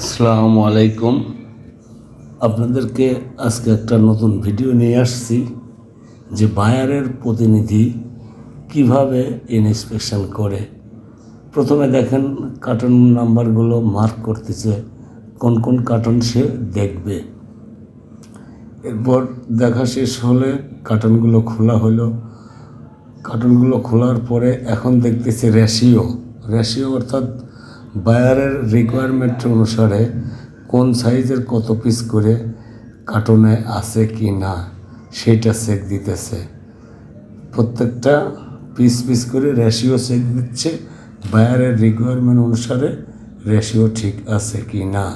আসসালামু আলাইকুম। আপনাদেরকে আজকে একটা নতুন ভিডিও নিয়ে আসছি যে বায়ারের প্রতিনিধি কীভাবে ইনস্পেকশন করে। প্রথমে দেখেন কার্টন নাম্বারগুলো মার্ক করতেছে, কোন কোন কার্টন সে দেখবে। এরপর দেখা শেষ হলে কার্টনগুলো খোলা হলো। কার্টুনগুলো খোলার পরে এখন দেখতেছি রেশিও। রেশিও অর্থাৎ বায়ারের রিকোয়ারমেন্ট অনুসারে কোন সাইজের কত পিস করে কার্টুনে আছে কি না, সেটা চেক দিতেছে। প্রত্যেকটা পিস পিস করে রেশিও চেক দিচ্ছে, বায়ারের রিকোয়ারমেন্ট অনুসারে রেশিও ঠিক আছে কি না।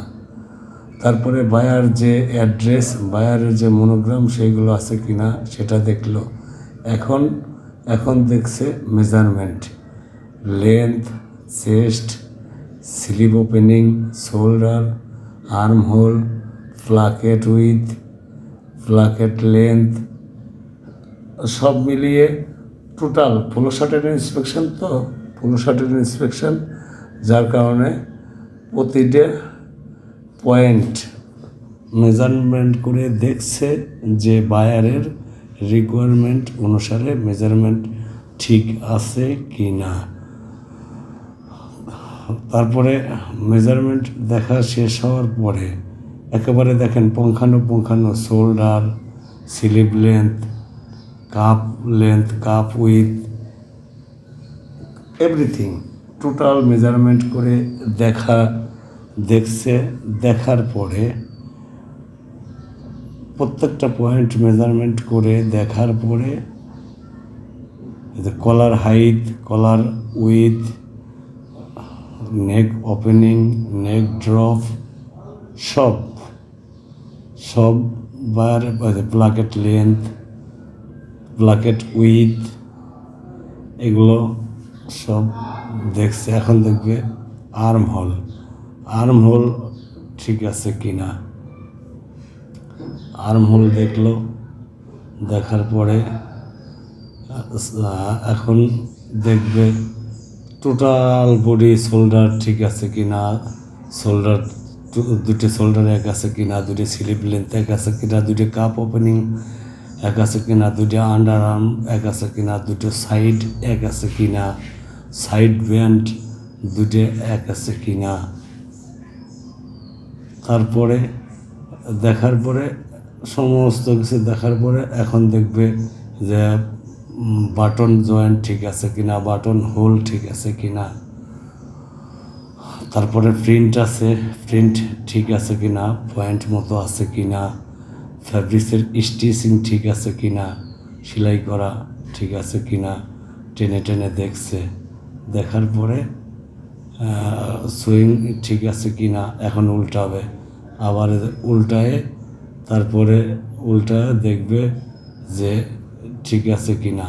তারপরে বায়ার যে অ্যাড্রেস বায়ারের যে মনোগ্রাম সেইগুলো আছে কি না, সেটা দেখল। এখন এখন দেখছে measurement length chest sleeve opening, shoulder arm hole placket width, placket length, সব মিলিয়ে টোটাল পোলো শার্টের ইন্সপেকশন তো পোলো শার্টের ইন্সপেকশন যার কারণে প্রতিটা পয়েন্ট মেজারমেন্ট করে দেখছে যে বায়ারের রিকোয়ারমেন্ট অনুসারে মেজারমেন্ট ঠিক আছে কি না তারপরে মেজারমেন্ট দেখা শেষ হওয়ার পরে একেবারে দেখেন পঙ্খানো পঙ্খানো shoulder sleeve length cup length cup width everything total measurement করে দেখা, দেখছে, দেখার পরে প্রত্যেকটা পয়েন্ট মেজারমেন্ট করে দেখার পরে collar height collar with neck opening, neck drop সব সব বার প্লাকেট লেন্থ প্লাকেট উইথ, এগুলো সব দেখছে, এখন দেখবে আর্ম হোল। আর্ম হোল ঠিক আছে কি না আর্ম হোল দেখল, দেখার পরে এখন দেখবে টোটাল বডি শোল্ডার ঠিক আছে কি না শোল্ডার দুটি শোল্ডার এক আছে কি না দুটি স্লিভ লেন্থ এক আছে কি না দুটি কাপ ওপেনিং এক আছে কি না দুটি আন্ডার আর্ম এক আছে কি না দুটো সাইড এক আছে কি না সাইড ব্যান্ড দুটো এক আছে কি না তারপরে দেখার পরে, সমস্ত কিছু দেখার পরে এখন দেখবে যে বাটন জয়েন্ট ঠিক আছে কিনা, বাটন হোল ঠিক আছে কিনা, তারপরে প্রিন্ট আছে প্রিন্ট ঠিক আছে কিনা পয়েন্ট মতো আছে কিনা ফ্যাব্রিক্সের স্টিচিং ঠিক আছে কিনা, সেলাই করা ঠিক আছে কিনা, টেনে টেনে দেখছে, দেখার পরে সুইং ঠিক আছে কি না এখন উল্টাবে, আবার উল্টায়, তারপরে উল্টায় দেখবে যে ঠিক আছে কি না